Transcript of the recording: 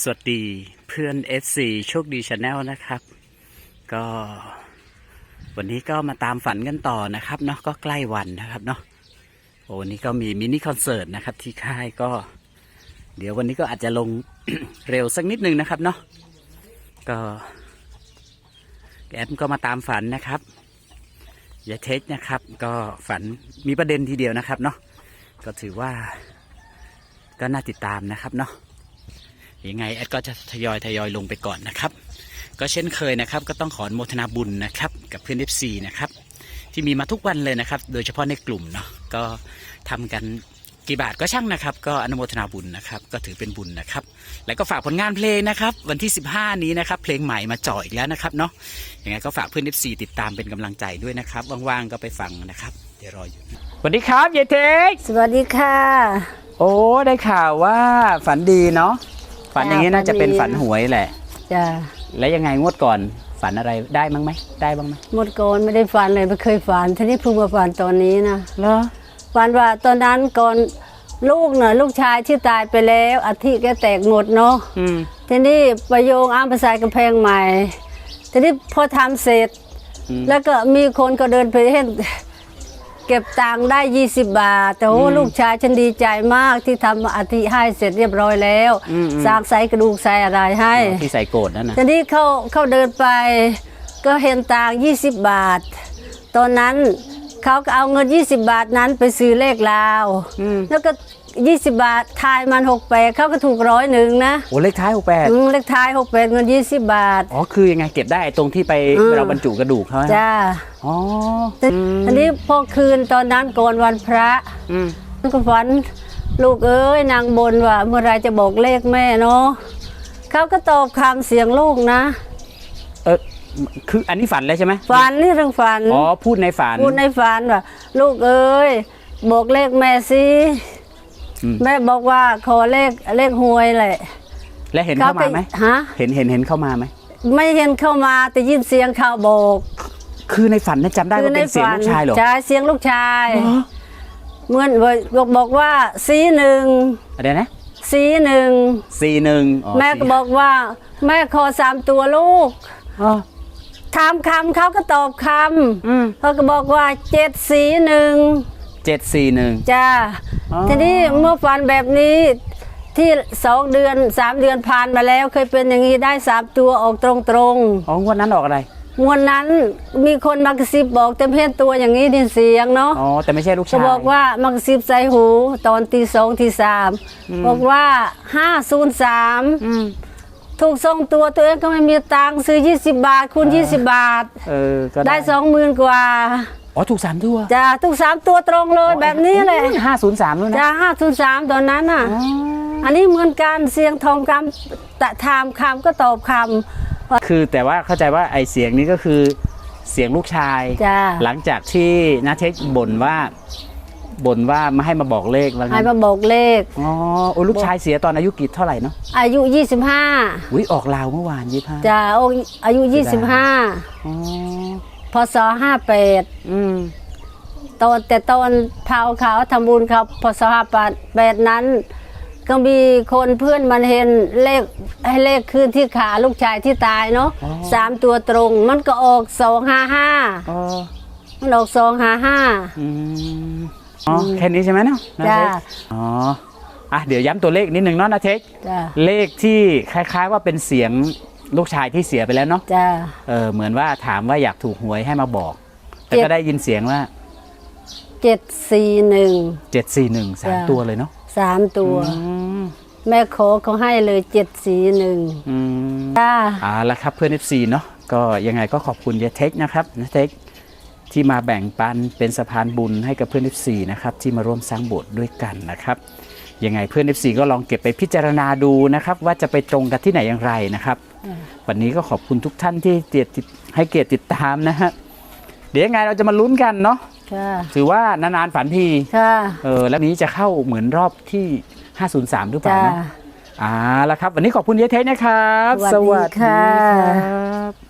สวัสดีเพื่อน FC โชคดีชาแนลนะครับ ก็ วันนี้ก็มาตามฝันกันต่อนะครับเนาะก็ใกล้วันนะครับเนาะโอ้วันนี้ก็มีมินิคอนเสิร์ตนะครับที่ค่ายก็ เดี๋ยววันนี้ก็อาจจะลง เร็วสักนิดนึงนะครับเนาะก็แอดก็มาตามฝันนะครับอย่าเทคนะครับ ก็ฝันมีประเด็นทีเดียวนะครับเนาะก็ถือว่าก็น่าติดตามนะครับเนาะ ยังไงแอดก็จะทยอยทยอยลงไปก่อนนะครับ ก็เช่นเคยนะครับ ก็ต้องขออนุโมทนาบุญนะครับ กับเพื่อน FC นะครับ ที่มีมาทุกวันเลยนะครับ โดยเฉพาะในกลุ่มเนาะก็ทำกันกี่บาทก็ช่างนะครับ ก็อนุโมทนาบุญนะครับ ก็ถือเป็นบุญนะครับ แล้วก็ฝากผลงานเพลงนะครับ วันที่ 15 นี้นะครับ เพลงใหม่มาจ่ออีกแล้วนะครับเนาะยังไงก็ฝากเพื่อน FC ติดตามเป็นกำลังใจด้วยนะครับว่างๆก็ไปฟังนะครับเดี๋ยวรออยู่สวัสดีครับเยเทคสวัสดีค่ะ โอ้ได้ข่าวว่าฝันดีเนาะ ฝันอย่างนี้น่าจะเป็นฝันหวยแหละ จ้ะแล้วยังไงงวดก่อนฝันอะไรได้บ้างไหมได้บ้างไหมหมดก่อนไม่ได้ฝันเลยไม่เคยฝันทีนี้เพิ่งมาฝันตอนนี้นะเหรอฝันว่าตอนนั้นก่อนลูกเน่ะลูกชายที่ตายไปแล้วอาทิแกแตกหมดเนาะ อืม ทีนี้ประโยงอ้ามภาษายกำแพงใหม่ ทีนี้พอทำเสร็จ อืม แล้วก็มีคนก็เดินไปเห็น เก็บตังค์ได้ 20 บาท แต่โอ้อืมลูกชายฉันดีใจมากที่ทำอาทิให้เสร็จเรียบร้อยแล้วอืมอืมสร้างใส่กระดูกใส่อะไรให้ ที่ใส่โกรธนั่นนะทีนี้เขาเขาเดินไปก็เห็นตังยี่สิบบาท ตอนนั้นเขาก็เอาเงิน 20 บาทนั้นไปซื้อเลขลาวอืมแล้วก็ 20 บาท ทายมัน6แปดเขาก็ถูกร้อยหนึ่งนะโอ้เลขท้ายหกแปดอืมเลขท้าย6แปดเงิน 20 บาท อ๋อคือยังไงเก็บได้ตรงที่ไปอืม เราบรรจุกระดูกเขานะจ้าอ๋อทีทีนี้พอคืนตอนนั้นก่อนวันพระอืมก็ฝันลูกเอ้ยนางบนว่า เมื่อไรจะบอกเลขแม่เนาะเขาก็ตอบคำเสียงลูกนะเออคืออันนี้ฝันแล้วใช่ไหมฝันนี่เรื่องฝัน อ๋อพูดในฝันพูดในฝันว่าลูกเอ้ยบอกเลขแม่สิอืม แม่บอกว่าขอเลขเลขหวยแหละ และเห็นเข้ามาไหมก็ฮะ เห็นเห็นเห็นเข้ามาไหมไม่เห็นเข้ามาแต่ยินเสียงเขาบอก คือในฝันนั้นจำได้ว่าเป็นเสียงลูกชายเหรอใช่เสียงลูกชายเหรอเหมือนบอกบอกว่าสีหนึ่งอะไรนะสีหนึ่งสี่หนึ่งอ๋อแม่ก็บอกว่า แม่ขอสามตัวลูกอ๋อถามคำเขาก็ตอบคอืมำเขาก็บอกว่าเจ็ดสีหนึ่ง เจ็ดสี่หนึ่ง จ้าอ๋อ ทีนี้เมื่อฝันแบบนี้ที่สองเดือนสามเดือนผ่านมาแล้ว เคยเป็นอย่างนี้ได้สามตัวออกตรงตรงอ๋องวดนั้นออกอะไร ๆงวดนั้นมีคนมากระซิบบอกเต็มเพศตัวอย่างนี้ไดินเสียงเนาะ อ๋อ แต่ไม่ใช่ลูกก็ชาย บอกว่ามากระซิบใส่หูตอนตีสองตีสามบอกว่าห้าศูนย์สามอืมถูกส่งตัวตัวเองก็ไม่มีตังค์ซื้อ 20 บาทคูณ20 บาท เออ ก็ได้สองหมื่นกว่า อ๋อถูกสามตัวจ้าถูกสามตัวตรงเลยแบบนี้แหละห้าศูนย์สามด้วยนะจ้าห้าศูนย์สามตอนนั้นน่ะอ๋ออันนี้เหมือนกันเสียงทองคำตะถามคำก็ตอบคคือแต่ว่าเข้าใจว่าไอเสียงนี้ก็คือเสียงลูกชายำจ้าหลังจากที่นาเทคบ่นว่าบ่นว่าไม่ให้มาบอกเลขว่าให้งั้นมาบอกเลข อ๋อโอ้ลูกชายเสียตอนอายุกี่เท่าไหร่เนาะ อายุอุ้ยออกลาวเมื่อวานยี่ห้า25จ้าโอ้อายุเสียดาย25อ๋อ พศ58อืมตอนแต่ตอนเผาเขาทำบุญเขาพศ58นั้น ก็มีคนเพื่อนมันเห็นเลขให้เลขขึ้นที่ขาลูกชายที่ตายเนาะสามตัวตรง มันก็ออกสองห้าห้าอ๋อมันออกสองห้าห้า อืมอ๋อแค่นี้ใช่ไหมเนาะนาจ้าเทคอ๋ออะเดี๋ยวย้ำตัวเลขนิดหนึ่งเนาะนาเทค จ้าเลขที่คล้ายๆว่าเป็นเสียง ลูกชายที่เสียไปแล้วเนาะจ้า เออเหมือนว่าถามว่าอยากถูกหวยให้มาบอก แต่เจ็ดก็ได้ยินเสียงว่าเจ็ดสี่หนึ่ง เจ็ดสี่หนึ่งสามจ้ะ ตัวเลยเนาะสามตัว อืมแม่ขอเขาให้เลยเจ็ดสี่หนึ่งอืม จ้า เอ่าละครับเพื่อน FC เนาะก็ยังไงก็ขอบคุณยายเทคนะครับยายเทคที่มาแบ่งปันเป็นสะพานบุญให้กับเพื่อน FC นะครับที่มาร่วมสร้างโบสถ์ด้วยกันนะครับ ยังไงเพื่อน FC ก็ลองเก็บไปพิจารณาดูนะครับ ว่าจะไปตรงกันที่ไหนอย่างไรนะครับ วันนี้ก็ขอบคุณทุกท่านที่เกียรติให้เกียรติติดตามนะฮะเดี๋ยวยังไงเราจะมาลุ้นกันเนาะค่ะถือว่านานๆฝันทีค่ะเออแล้วนี้จะเข้าเหมือนรอบที่ 503 หรือเปล่าจ้านะอ่าแล้วครับ วันนี้ขอบคุณเยเทสนะครับ สวัสดีค่ะครับ